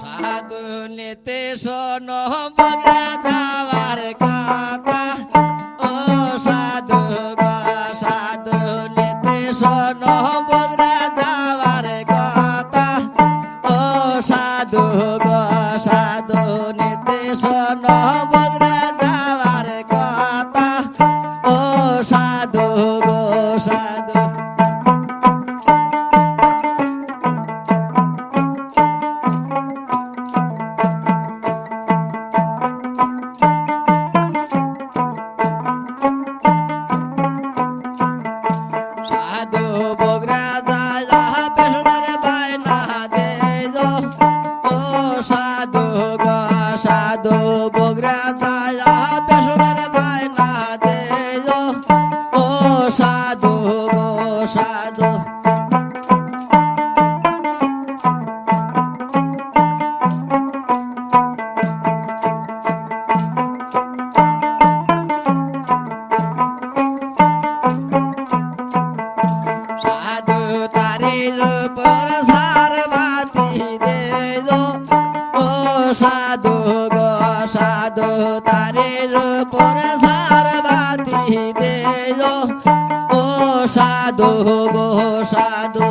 সাধু নিতে শোনো বগরা যাওয়ার কথা। ও সাধু গো সাধু নিতে শোনো বগরা যাওয়ার কথা। ও সাধু গো সাধু শোনো বগরা সাধু বগরা জালা সাধু গো, সাধু তারির পর সার বাতি দে গো ও সাধু গো, সাধু।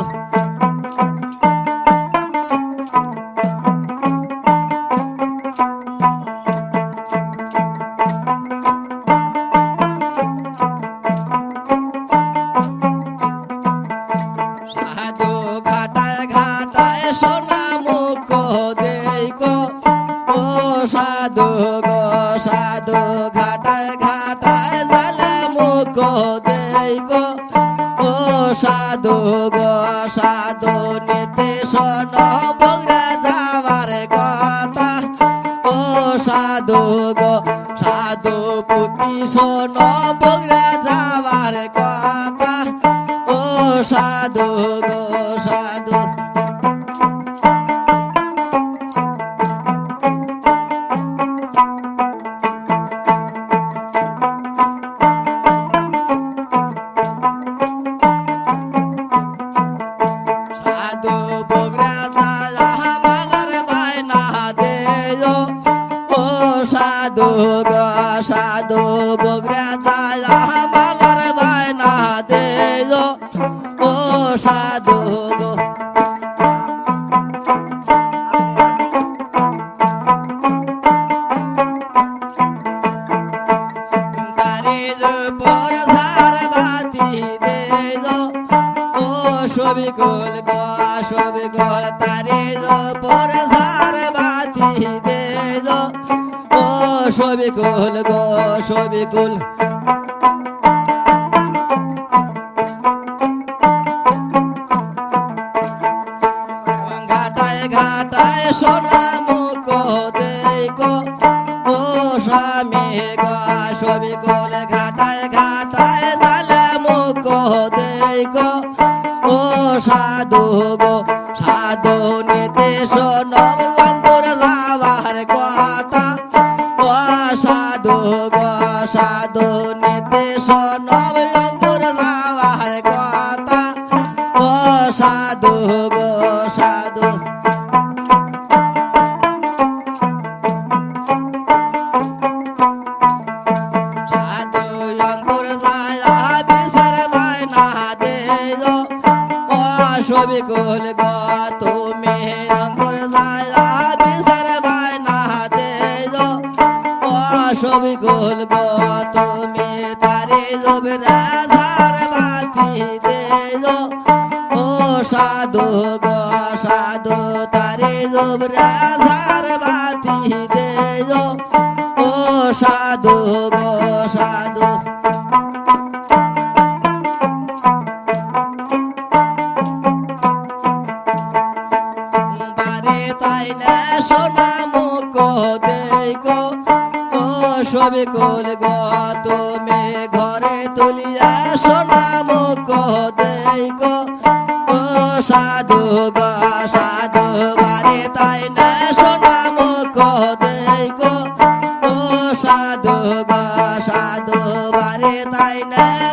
সাধু ঘাটায় ঘাটায় সোনা সাধু গো, সাধু ঘাটায় ঘাটায় জালে মুখ দেখো ও সাধু গো, সাধু নিতে শোন, বগরা যাওয়ার কথা। ও সাধু গো, সাধু পুতি শোন, বগরা যাওয়ার কথা। ও সাধু গো, সাধু গো সাধু বগরা সালা মালার বায়না দে ও সাধু গো। সবি গোল গো সবি গোল তারির পর ঝার সবি গোল গো, সবি গোল। ঘাটায় ঘাটায় সোনা মুখ দেখো ও স্বামী গা, সবি গোল ঘাটায় ঘাটায় জালে মুখ দেখো ও সাধু গো, সাধু নিতে সোনম সাধু গো, সাধু নিতে সোনম অন্তর যাওয়ার কথা। ও সাধু গো, সাধু। সাধু অঙ্কুর জালা বিচার বায়না দে ও সবি কুল গো ও সবি গো, তুমি তারে জবরা ঝার বাতি দে গো ও সাধু গো, সাধু তারে জবরা ঝার বাতি দে গো ও সাধু গো, সাধু। তাইলে সোনা মুখ ও সবে কল তুমি ঘরে তুলিয়া সোনাম দেই গো। ও সাধু গা, সাধু বারে তাই না সোনাম দেই গো। ও সাধু গা, সাধু বারে তাই না